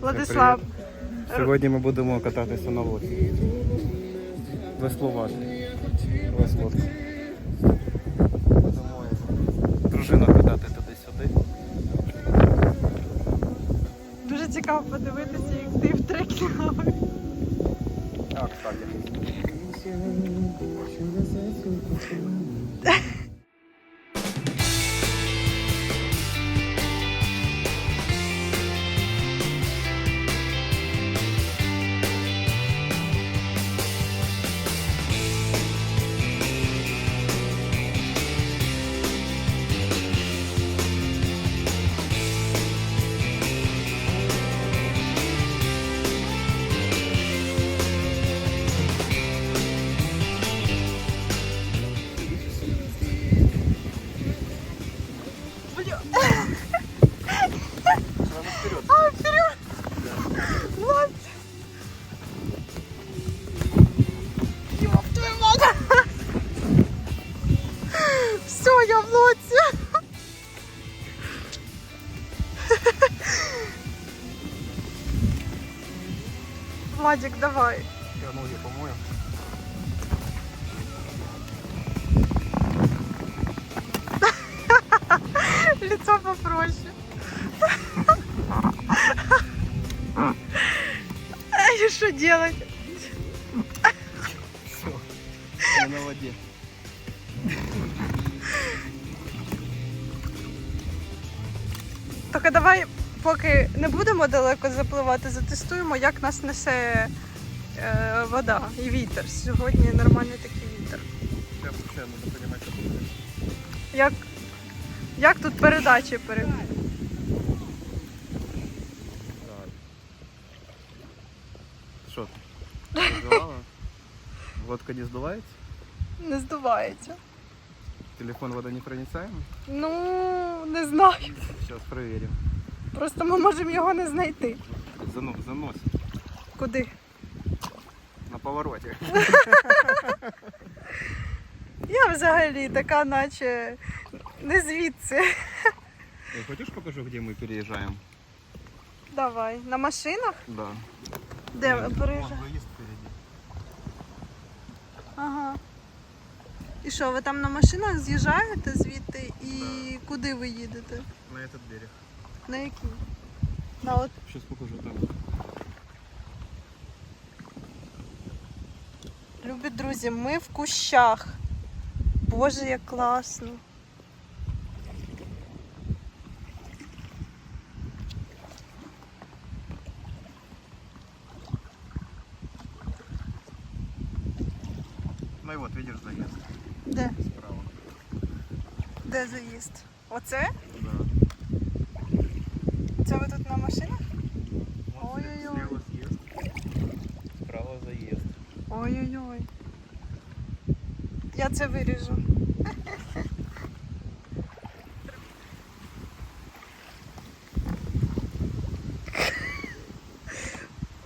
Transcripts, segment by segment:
Владислав, Сьогодні ми будемо кататися на лодці. Веслувати. Весло. Будемо дружину катати туди-сюди. дуже цікаво подивитися, як ти в трекі лавиш. А, В лодці! Владик, давай. Я ноги помою. Лицо попроще. И что делать? Все. Я на воді. Тільки давай, поки не будемо далеко запливати, затестуємо, як нас несе е, вода і вітер. Сьогодні нормальний такий вітер. Я ще не розумію, що буде. Як, як тут передачі перед. Що ти? Здувала? Лодка не здувається? Не здувається. Телефон водонепроницаемый? Ну, не знаю. Сейчас проверим. Просто ми можемо його не знайти. Занос, занос. Куди? На повороте. Я взагалі така, наче не звідси. Эй, хочешь покажу, где мы переезжаем? Давай. На машинах? Да. Де Вон, переїжджаєте? вон выезд впереди. Ага. І що, ви там на машинах з'їжджаєте звідти і куди ви їдете? На этот берег. На який? На от. Сейчас покажу там. Любі друзі, ми в кущах. Боже, як класно. Ну и вот, видишь, заезд Де? справа. Де заїзд? Оце? Да. Це ви тут на машинах? Ой-ой-ой. Справа заезд. Ой-ой-ой. Я це виріжу.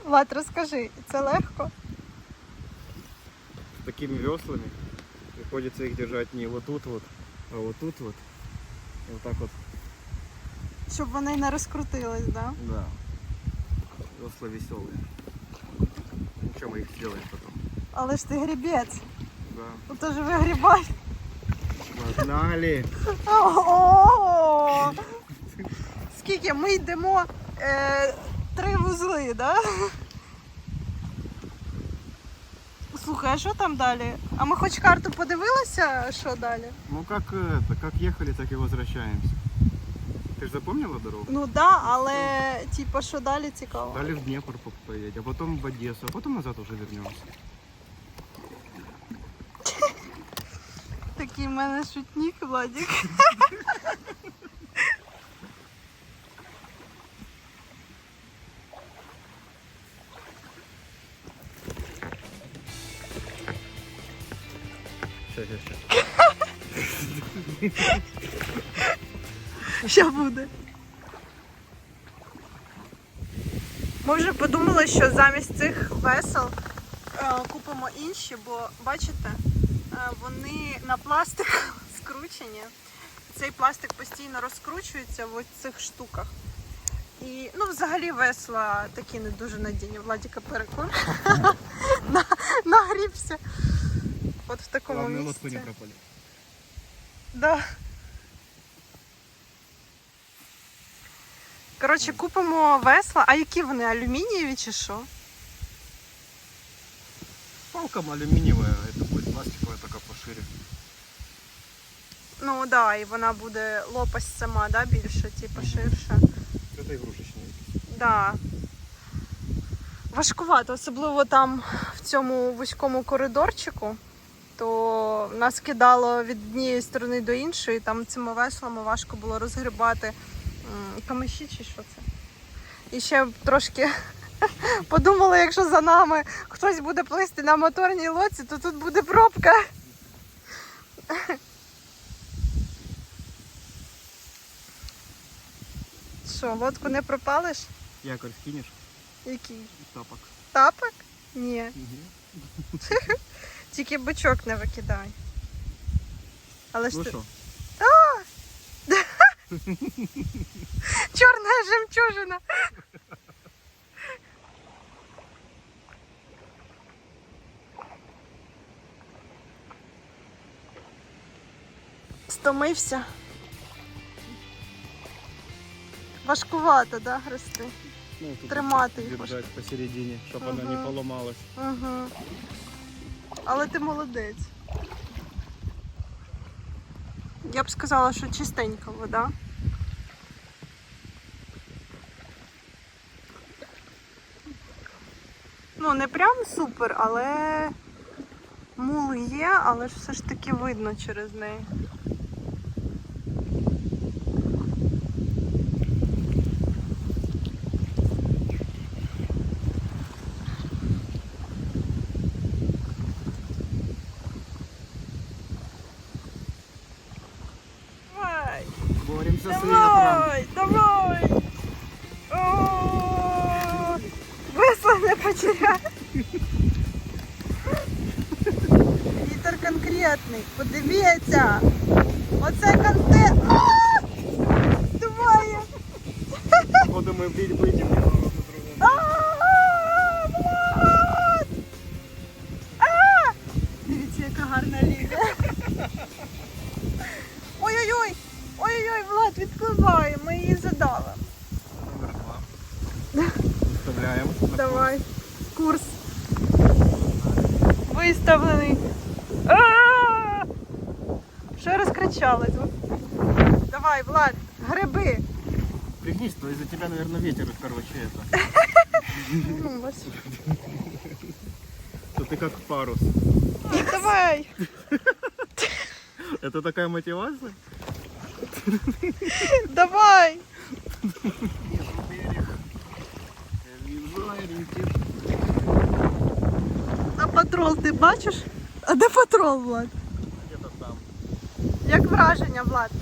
Влад, розкажи, це легко? С такими веслами приходится их держать не вот тут вот, а вот тут вот. И вот так вот. Щоб вони не розкрутились, да? Да. Весла веселые. Ничего, мы их сделаем потом. Але ж ти грібець. Да. Ну то ж ви. Погнали! Ого! Скільки ми йдемо е, три вузли, да? Слухай, а що там далі? А ми хоч карту подивилися, що далі? Ну как это, как ехали, так и возвращаемся. Ты же запомнила дорогу? Ну да, але типа що далі цікаво. Дали в Днепр по- поедем, а потом в Одессу, а потом назад уже вернемся. Такий в мене шутник, Владик. Що буде? Ми вже подумали, що замість цих весел е, купимо інші, бо бачите, е, вони на пластик скручені. Цей пластик постійно розкручується в ось цих штуках. І ну, взагалі весла такі не дуже надійні. Владіка перекур. На- Нагрівся. От в такому місці. Да. Коротше, купимо весла. А які вони? Алюмінієві чи що? Палка алюминиевая, это будет пластиковая, только пошире. Ну так, да, і вона буде лопасть сама, да, більше, типу, ширша. Это игрушечная. Да. Важкувато, особливо там в цьому вузькому коридорчику, то нас кидало від однієї сторони до іншої, там цими веслами важко було розгрібати камиші чи що це. І ще трошки подумали, якщо за нами хтось буде плисти на моторній лодці, то тут буде пробка. Що, лодку не пропалиш? Якорь скинешь? Який? Тапок. Тапок? Ні. Тільки бичок не викидай. Але ж Ну ти... что, чорна жемчужина. Стомився. Важкувато, да, грести? ну, Тримати їх держать посередине, чтобы она не Ага. поломалась. Угу. Але ти молодець. Я б сказала, що чистенька вода. Ну, не прям супер, але мул є, але ж все ж таки видно через неї. Боремся с. Давай, давай! Весла не потеряй. Вітер конкретний. Подивіться. Оце контент. А! Давай. Походу мы Вставляем. Давай. Курс. Виставлений. А! Що я розкричалась? Давай, Влад, гриби. Пригнись, то из-за тебя, наверное, ветер, короче, это. Ну, ось. То ты как парус. Давай. Это такая мотивация? Давай. Берег. А патрол ти бачиш? А де патрол, Влад? Где-то там. Як враження, Влад?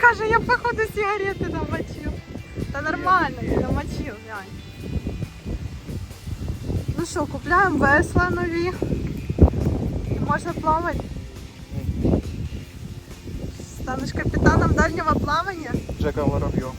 Каже, я походу сигарети намочив. Та нормально, ти намочив, глянь. Ну що, купляємо весла нові. І можна плавати. Станеш капітаном дальнього плавання. Джеком Воробьем.